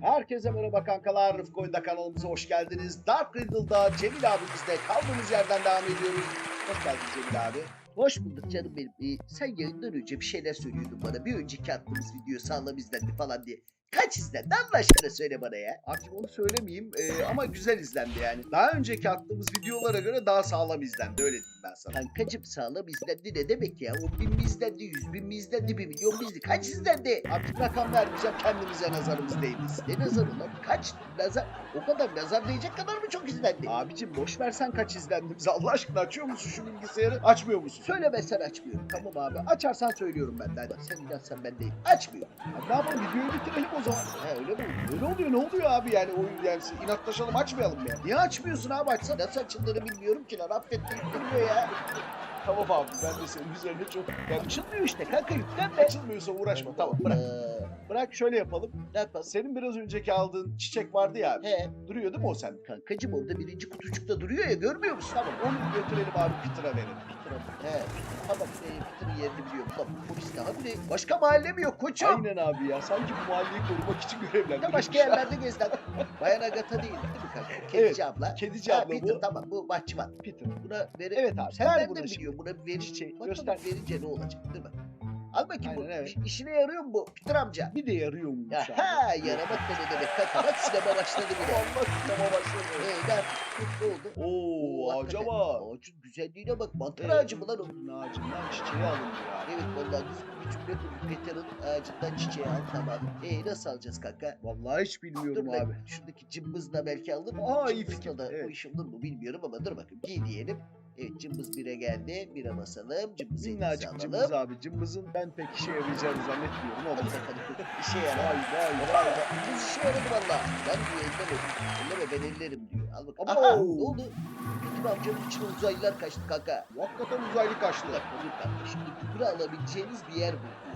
Herkese merhaba kankalar. Rıfkı Oyunda kanalımıza hoş geldiniz. Dark Riddle'da Cemil abimizle kaldığımız yerden devam ediyoruz. Hoş geldin Cemil abi. Hoş bulduk canım benim. Ee, sen yayından önce bir şeyler söylüyordun bana. Bir önceki attığımız video sağlam izlendi falan diye. Kaç izlendi Allah aşkına söyle bana ya. Artık onu söylemeyeyim ee, ama güzel izlendi yani. Daha önceki attığımız videolara göre daha sağlam izlendi öyle diyeyim ben sana. Kankacım sağlam izlendi ne demek ya? 10 bin mi izlendi, 100 bin mi izlendi, 1 milyon mu izlendi? Kaç izlendi? Artık rakam vermeyeceğim kendimize nazarımız değmesin. Ne nazarı lan? Kaç nazar? O kadar nazar değecek kadar mı çok izlendi? Abicim boş versen kaç izlendiğimizi Allah aşkına açıyor musun şu bilgisayarı? Açmıyor musun? Söylemezsen açmıyorum. Tamam abi açarsan söylüyorum ben de. Sen inansan ben değil. Açmıyorum. Abi ne yapalım videoyu bitirelim o zaman. Ha öyle mi? Öyle oluyor ne oluyor abi yani oyun yani inatlaşalım açmayalım ya. Niye açmıyorsun abi açsana. Nasıl açıldığını bilmiyorum ki lan. Affettirip duruyor ya. Tamam abi ben de senin üzerine çok yani Açılmıyor işte kanka yüklenme. açılmıyorsa uğraşma tamam bırak. Ee, Bırak şöyle yapalım. ne yapalım? Senin biraz önceki aldığın çiçek vardı ya abi. He. Duruyor değil mi o sende? Kankacım orada birinci kutucukta duruyor ya görmüyor musun? Tamam onu götürelim abi Peter'a verelim. Peter'a He. Yerini biliyorum. Tamam polis daha bu ne? Başka mahalle mi yok koçum? Aynen abi ya sanki bu mahalleyi korumak için de görevlendirilmiş. başka yerlerde gezden. Bayan Agata değil değil mi kanka? Kedici Evet, abla. Kedici Ha, abla Peter bu. tamam bu bahçıvan. Peter. Buna veri... Evet abi, Sen buna şimdi. biliyorsun? Buna bir veri Çiçeği, göster. verince ne olacak değil mi? Al bakayım Aynen, bu. evet. iş- işine yarıyor mu bu Peter amca? Bir de yarıyormuş Ya abi. ha yaramak da ne demek? Bak sinema başladı bile. Allah sinema başladı. Ee, ne yaptık? Ne oldu? Oo hakikaten. acaba. Ağacın güzelliğine bak. Mantar Evet. ağacı mı lan o? Ağacından çiçeği alınıyor abi. Evet vallahi bir cümle kurduk. Peter'ın ağacından çiçeği al tamam. Ee nasıl alacağız kanka? Vallahi hiç Dur bilmiyorum lan, abi. şuradaki cımbızla belki alır mı? Aa, iyi fikir, Da, evet. O iş olur mu bilmiyorum ama dur bakayım. Giy diyelim. Evet cımbız bire geldi. Bire basalım. Cımbızı elimize Minnacık alalım. cımbız abi. Cımbızın ben pek işe yarayacağını zannetmiyorum Hadi ama. bakalım. İşe yarar. Vay vay Vay vay. be, Cımbız işe yaradı valla. Ben diyor elleme. Elleme ben ellerim diyor. Al bakalım. Aha ne oldu? Peter amcanın içine uzaylılar kaçtı kanka. Hakikaten uzaylı kaçtı. Dur kanka. Şimdi gübre alabileceğimiz bir yer bulduk.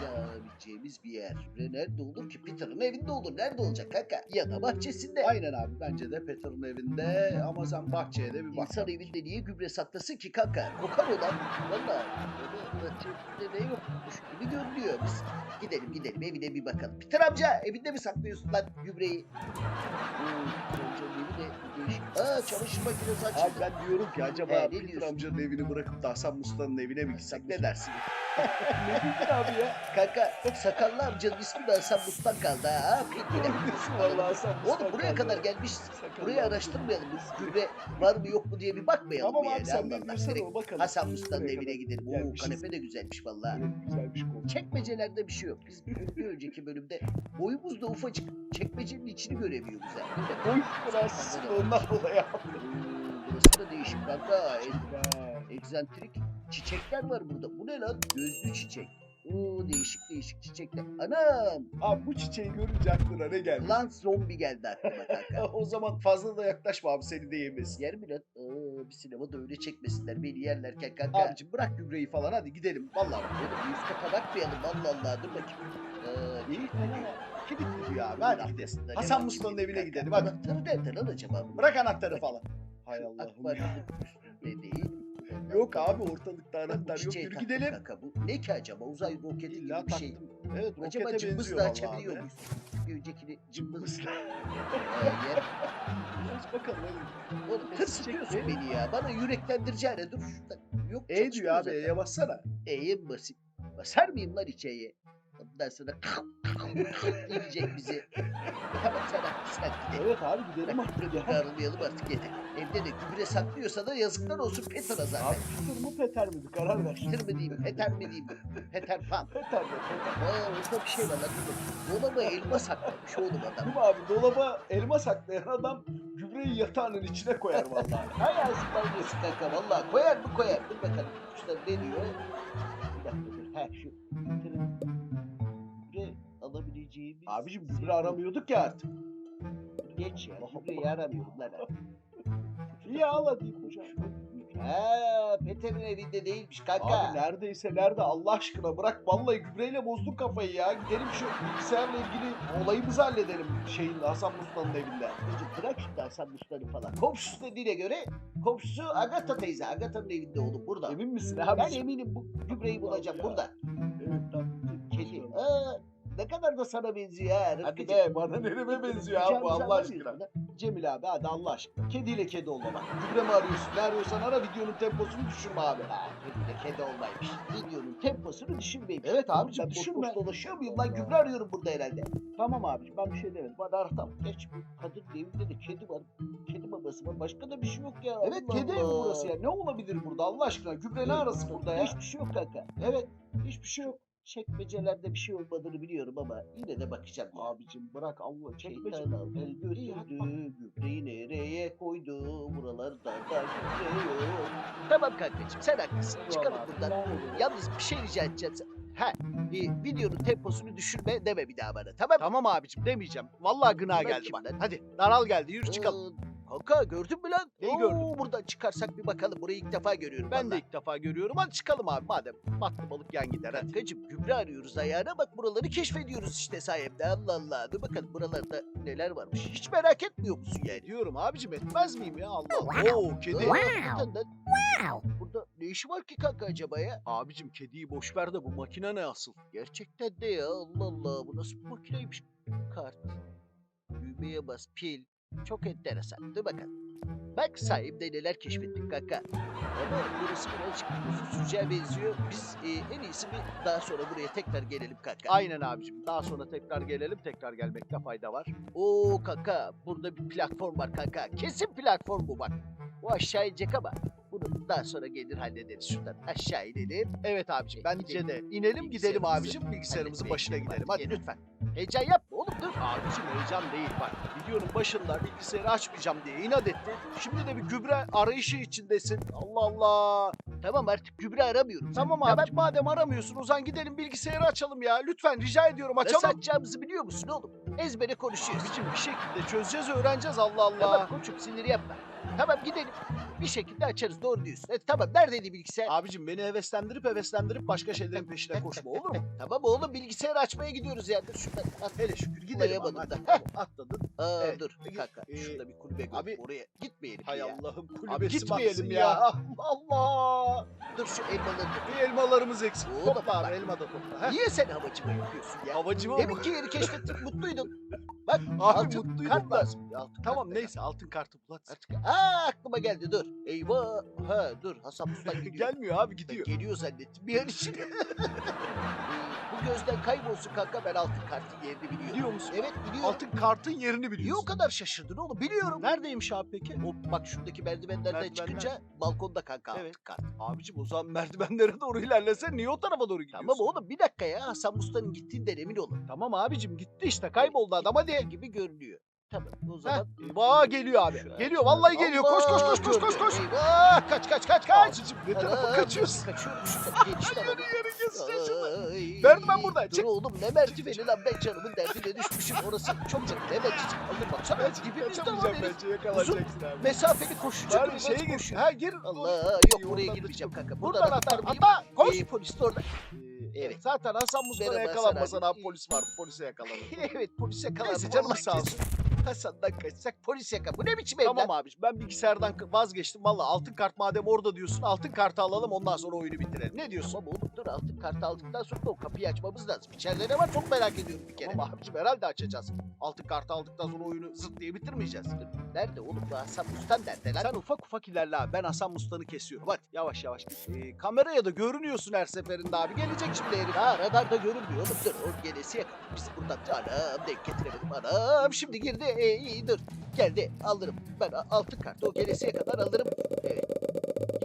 Gübre alabileceğimiz bir yer. Gübre nerede olur ki? Peter'ın evinde olur. Nerede olacak kanka? Ya da bahçesinde. Aynen abi bence de Peter'ın evinde ama sen bahçeye de bir bak. İnsan evinde niye gübre saklasın ki kanka? Kokar olan. Valla. Bahçede ne yokmuş gibi görünüyor. Biz gidelim gidelim evine bir bakalım. Peter amca evinde mi saklıyorsun lan gübreyi? De. Aa çamaşır makinesi açıldı. Abi ben diyorum ki acaba He, Peter diyorsun? amcanın evini bırakıp da Hasan Musta'nın evine mi gitsek ne dersin? ne diyorsun abi ya? Kanka sakallı amcanın ismi de Hasan Mustan kaldı ha. Peki. Vallahi Hasan Musta Oğlum buraya kaldı. kadar gelmiş. Sakallı Burayı araştırmayalım. Bu gübre var mı yok mu diye bir bakmayalım Tamam mı abi yani? sen Allah Allah. Direkt o bakalım. Hasan Buraya evine kadar gidelim. Oo gelmişiz. kanepe de güzelmiş vallahi. Güzelmiş konu. Çekmecelerde bir şey yok. Biz bir, önceki bölümde boyumuz da ufacık. Çekmecenin içini göremiyoruz yani. Oy Fransız ondan dolayı Oo, burası da değişik kanka. Egzantrik çiçekler var burada. Bu ne lan? Gözlü çiçek. Oo değişik değişik çiçekler. Anam! Abi bu çiçeği görünce aklına ne geldi? Lan zombi geldi aklıma kanka. o zaman fazla da yaklaşma abi seni de yemesin. Yer mi lan? Aa, bir sinemada öyle çekmesinler beni yerlerken kanka. Abicim bırak gübreyi falan hadi gidelim. Vallahi bak. Oğlum üst kata bakmayalım Allah Allah dur bakayım. Ee, İyi. Kilit gidiyor abi hadi gidelim. Hasan Musta'nın evine gidelim hadi. Anahtarı nerede lan acaba? Bırak anahtarı falan. Hay Allah'ım. akvaryumun üstünde değil. Yok abi ortalıkta anahtar yok. Yürü gidelim. Kanka bu ne ki acaba? Uzay roketi gibi bir şey. Evet Acaba rokete cımbızla benziyor vallahi açabiliyor abi. muyuz? Bir öncekini cımbız. Cımbızla. Aç bakalım hadi. Oğlum tırsıtıyorsun beni ya. Bana yüreklendireceğine dur şurada. Yok E diyor abi. E'ye bassana. E'ye basayım? Basar mıyım lan içeriye? Ondan sonra yiyecek bizi. Tamam sen hadi gidelim. Evet abi gidelim artık ya. darlayalım artık yeter. Evde de gübre saklıyorsa da yazıklar olsun Peter'a Abi zaten. Peter mu Peter mi? Karar ver. Peter mi diyeyim, Peter mi diyeyim? Peter Pan. Peter de Peter. Aa orada bir şey var lan. Dolaba elma saklamış oğlum adam. Değil mi abi? Dolaba elma saklayan adam gübreyi yatağının içine koyar vallahi. Hay ağzından yesin kanka valla. Koyar mı koyar. Dur bakalım. Kuşlar ne diyor? Bir dakika dur. Ha şu. Peter'ın alabileceğimiz... Abicim gübre aramıyorduk ya artık. Geç ya. Gübreyi aramıyorum lan. İyi al hadi hocam. Ha, Peter'in evinde değilmiş kanka. Abi neredeyse nerede Allah aşkına bırak vallahi gübreyle bozduk kafayı ya. Gidelim şu bilgisayarla ilgili olayımızı halledelim şeyin Hasan Musta'nın evinde. Önce bırak şimdi Hasan Mustar'ı falan. Komşusu dediğine göre komşusu Agatha teyze. Agatha'nın evinde oğlum burada. Emin misin abi? Ben eminim bu gübreyi bulacağım Ya. burada. Evet tamam. Kedi. Aa, ne kadar da sana benziyor ha Hadi be bana nereme benziyor abi bu Allah aşkına. Cemil abi hadi Allah aşkına. Kediyle kedi olma bak. Gübre mi arıyorsun? Ne arıyorsan ara videonun temposunu düşürme abi. Ha, kediyle kedi olmaymış. Videonun temposunu düşürmeymiş. Evet abicim, düşünme. dolaşıyor muyum lan? Gübre arıyorum burada herhalde. Tamam abiciğim ben bir şey demedim. Hadi ara tamam. Geç. Kadın evinde de kedi var. Kedi babası var. Başka da bir şey yok ya. Evet Allah kedi evi burası ya. Ne olabilir burada Allah aşkına? Gübre ne arası burada ya? Hiçbir şey yok kanka. Evet hiçbir şey yok. Çekmecelerde bir şey olmadığını biliyorum ama yine de bakacağım. Abicim bırak Allah çekmece. Şeytan götürdü gübreyi nereye koydu buralarda da. Tamam kankacığım sen haklısın çıkalım buradan. Yalnız bir şey rica edeceğim. Ha e, videonun temposunu düşürme deme bir daha bana tamam? Tamam abicim demeyeceğim. Vallahi gına geldi bak. Hadi daral geldi yürü çıkalım. Kanka gördün mü lan? Neyi Oo, gördün? Buradan çıkarsak bir bakalım. Burayı ilk defa görüyorum. Ben de vallahi. ilk defa görüyorum. Hadi çıkalım abi madem. Battı balık yan gider hadi. Kankacım gübre arıyoruz ayağına bak buraları keşfediyoruz işte sayemde Allah Allah. Dur bakalım buralarda neler varmış. Hiç merak etmiyor musun yani? Diyorum abicim etmez miyim ya Allah Allah. Oo kedi. Wow. hakikaten. Wow. Burada ne işi var ki kanka acaba ya? Abicim kediyi boş ver de bu makine ne asıl? Gerçekten de ya Allah Allah bu nasıl bir makineymiş? Kart. Düğmeye bas pil. Çok enteresan. Dur bakalım. Bak sahipte neler keşfettik kanka. Ama burası birazcık süreceğe benziyor. Biz e, en iyisi bir daha sonra buraya tekrar gelelim kanka. Aynen abicim. Daha sonra tekrar gelelim. Tekrar gelmekte fayda var. Oo kanka burada bir platform var kanka. Kesin platform bu bak. Bu aşağı inecek ama bunu daha sonra gelir hallederiz. Şuradan aşağı inelim. Evet abicim. Bence de. İnelim gidelim abicim. Bilgisayarımızın başına gidelim. Hadi lütfen. Heyecan yapma oğlum dur. Abicim heyecan değil bak. Videonun başında bilgisayarı açmayacağım diye inat etti. Şimdi de bir gübre arayışı içindesin. Allah Allah. Tamam artık gübre aramıyorum. Tamam abi madem aramıyorsun o zaman gidelim bilgisayarı açalım ya. Lütfen rica ediyorum Nasıl açalım. açacağımızı biliyor musun oğlum? Ezbere konuşuyoruz. Abicim bir şekilde çözeceğiz öğreneceğiz Allah Allah. Tamam koçum sinir yapma. Tamam gidelim. Bir şekilde açarız doğru diyorsun. E, tamam neredeydi bilgisayar? Abicim beni heveslendirip heveslendirip başka şeylerin peşine koşma olur mu? Tamam oğlum bilgisayarı açmaya gidiyoruz yani. Şuradan at. Hele şükür gidelim ama. Tamam, atladın. Aa, Evet, dur kanka. ee, Şurada bir kulübe abi- abi, oraya gitmeyelim Hay ya. Allah'ım Abi kulübesi gitmeyelim batsın ya. ya. Allah. Dur şu elmaları. Bir elmalarımız eksik. Oğlum Topla abi elma da topla. Heh. Niye sen havacıma yapıyorsun ya? Havacı mı? Demin ki yeri keşfettik mutluydun. Bak Abi altın mutluydum kart lazım. Ya, altın Tamam kart neyse altın kartı bul hadi. Artık aa aklıma geldi dur. Eyvah. Ha dur Hasan Mustan gidiyor. Gelmiyor abi gidiyor. geliyor zannettim bir an için. Bu gözden kaybolsun kanka ben altın kartın yerini biliyorum. Biliyor musun? Evet biliyorum. Altın kartın yerini Niye o biliyorsun. kadar şaşırdın oğlum? Biliyorum. Neredeymiş abi peki? O bak şuradaki merdivenlerden Merdivenler. çıkınca balkonda kanka altın Evet. kart. Abicim o zaman merdivenlere doğru ilerlesen niye o tarafa doğru gidiyorsun? Tamam oğlum bir dakika ya Hasan Musta'nın gittiğinden emin olun. Tamam abicim gitti işte kayboldu adam hadi. Gibi görünüyor. Tamam o zaman. Vaa geliyor abi. Şu Geliyor vallahi geliyor. Koş koş koş koş koş koş. Eyvah kaç kaç kaç kaç. Abicim ne tarafa Aa, kaçıyorsun? Kaçıyorum şuradan genişten Yürü alayım. yürü geçsin şuradan. Ay, Merdiven burada, Dur çık. oğlum ne merdiveni lan ben canımın derdine düşmüşüm orası çok canım hemen çiçek aldım baksana Ben var kaçamayacağım herif. bence yakalanacaksın abi. Mesafeli koşucu Bari gibi şeye gir. Ha gir. Allah yok buraya oradan girmeyeceğim kanka. Buradan Buradan atla. atlar mıyım? Atla. Koş. Ee, polis de orada. Evet. Evet. Zaten Hasan Mustafa'ya Merhaba yakalanmasan Hasan abi abi. polis vardı. Polise yakalanır. evet polis yakalandı. Neyse canım sağ olsun. Hasan'dan kaçsak polis yakaladı. Bu ne biçim evlat? Tamam abiciğim ben bilgisayardan vazgeçtim. Valla altın kart madem orada diyorsun altın kartı alalım ondan sonra oyunu bitirelim. Ne diyorsun? Tamam oğlum dur altın kartı aldıktan sonra da o kapıyı açmamız lazım. İçeride ne var çok merak ediyorum bir kere. Tamam abicim herhalde açacağız. Altın kartı aldıktan sonra oyunu zıt diye bitirmeyeceğiz. Nerede oğlum bu Hasan Mustan nerede lan? Sen ufak ufak ilerle abi. Ben Hasan Mustan'ı kesiyorum. Hadi yavaş yavaş. Ee, kameraya da görünüyorsun her seferinde abi. Gelecek şimdi herif. Ha radarda görünmüyor oğlum dur o gelesi yakaladı biz buradan anam denk getiremedim anam şimdi girdi ee, iyi dur geldi alırım ben altın kartı o gelesiye kadar alırım evet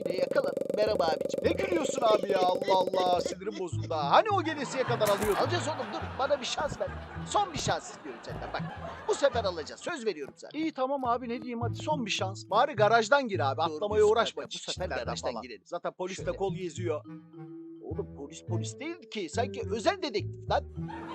yine yakala merhaba abicim Ne gülüyorsun abi ya Allah Allah sinirim bozuldu ha. Hani o gelesiye kadar alıyordun? alacağız oğlum dur bana bir şans ver son bir şans istiyorum senden bak bu sefer alacağız söz veriyorum sana İyi tamam abi ne diyeyim hadi son bir şans. Bari garajdan gir abi Doğru atlamaya diyorsun uğraşma. bu sefer çiçeklerden garajdan falan. girelim. Zaten polis de Şöyle. kol geziyor. Oğlum polis polis değil ki. Sanki özel dedektif lan.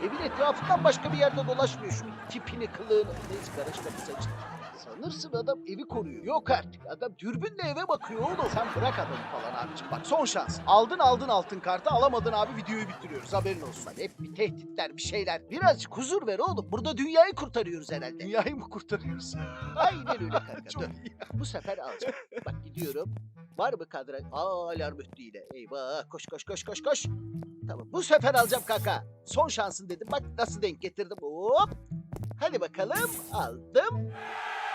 Evin etrafından başka bir yerde dolaşmıyor. Şu tipini, kılığını. Neyse kapısı açık. Sanırsın adam evi koruyor. Yok artık. Adam dürbünle eve bakıyor oğlum. Sen bırak adamı falan abicim. Bak son şans. Aldın aldın altın kartı alamadın abi videoyu bitiriyoruz haberin olsun. Hep bir tehditler, bir şeyler. Birazcık huzur ver oğlum. Burada dünyayı kurtarıyoruz herhalde. Dünyayı mı kurtarıyoruz? Aynen öyle kanka. Çok Dur. iyi. Bu sefer alacağım. Bak gidiyorum. Var mı kadra? Aa alarm öttü yine. Eyvah. Koş koş koş koş koş. Tamam bu sefer alacağım kanka. Son şansın dedim. Bak nasıl denk getirdim. Hop. Hadi bakalım. Aldım.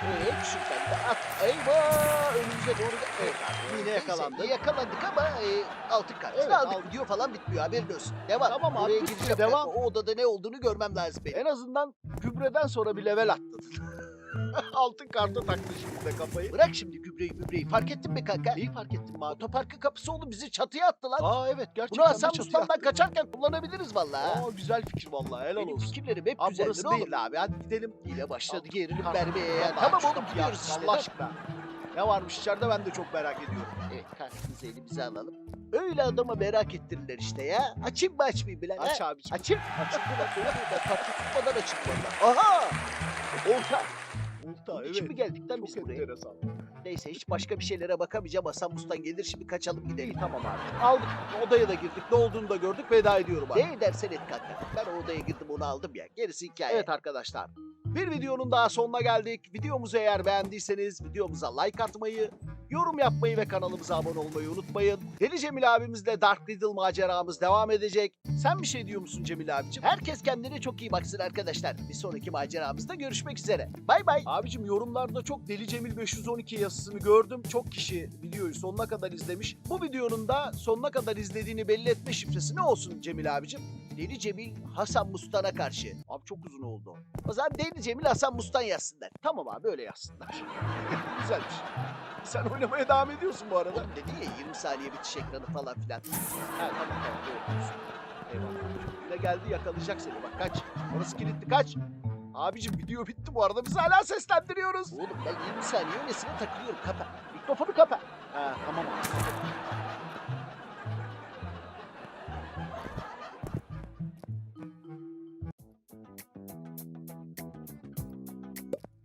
Evet şuradan da at. Eyvah önümüze doğru. Evet. Yine yakalandık. Neyse, yakalandık ama e, altın kartını Evet, aldık. aldık. Video falan bitmiyor haberin olsun. Devam. Tamam abi, Oraya gideceğim. devam. O odada ne olduğunu görmem lazım benim. En azından gübreden sonra bir level atladın. Altın kartı taktı şimdi de kafayı. Bırak şimdi gübreyi gübreyi. Fark ettin mi kanka? Neyi fark ettin mi abi? Otoparkın kapısı oğlum bizi çatıya attılar. Aa evet Bunu gerçekten Hasan bir çatıya Mustafa'dan attı. kaçarken kullanabiliriz vallahi. ha. Aa güzel fikir vallahi helal Benim olsun. fikirlerim hep Abi güzeldir burası oğlum. değil abi hadi gidelim. Yine başladı gerilim Kalk. vermeye. Vallahi Tamam oğlum gidiyoruz işte. Allah aşkına. Ne varmış içeride ben de çok merak ediyorum. Evet kartımızı elimize alalım. Öyle adama merak ettirirler işte ya. Açayım mı açmayayım bilen Aç ha? abiciğim. Açayım. Açayım mı? Ben kartı tutmadan açayım valla. Aha! Olta. Olta Bunun evet. için mi geldik lan biz Çok buraya? enteresan. Neyse hiç başka bir şeylere bakamayacağım. Hasan Mustan gelir şimdi kaçalım gidelim. Tamam abi. Aldık. Odaya da girdik. Ne olduğunu da gördük. Veda ediyorum abi. Ne edersen et kanka. Ben o odaya girdim onu aldım ya. Gerisi hikaye. Evet arkadaşlar. Bir videonun daha sonuna geldik. Videomuzu eğer beğendiyseniz videomuza like atmayı, yorum yapmayı ve kanalımıza abone olmayı unutmayın. Deli Cemil abimizle Dark Riddle maceramız devam edecek. Sen bir şey diyor musun Cemil abicim? Herkes kendine çok iyi baksın arkadaşlar. Bir sonraki maceramızda görüşmek üzere. Bay bay. Abicim yorumlarda çok Deli Cemil 512 yazısını gördüm. Çok kişi videoyu sonuna kadar izlemiş. Bu videonun da sonuna kadar izlediğini belli etme şifresi ne olsun Cemil abicim? Deli Cemil Hasan Mustan'a karşı. Abi çok uzun oldu. O zaman Deli Cemil Hasan Mustan yazsınlar. Tamam abi öyle yazsınlar. Güzelmiş. Sen oynamaya devam ediyorsun bu arada. Oğlum dedi ya 20 saniye bitiş ekranı falan filan. Ha tamam tamam doğru diyorsun. Eyvallah. Yine geldi yakalayacak seni bak kaç. Orası kilitli kaç. Abicim video bitti bu arada biz hala seslendiriyoruz. Oğlum ben 20 saniye öylesine takılıyorum. Kapa. Mikrofonu kapa. Ha tamam abi.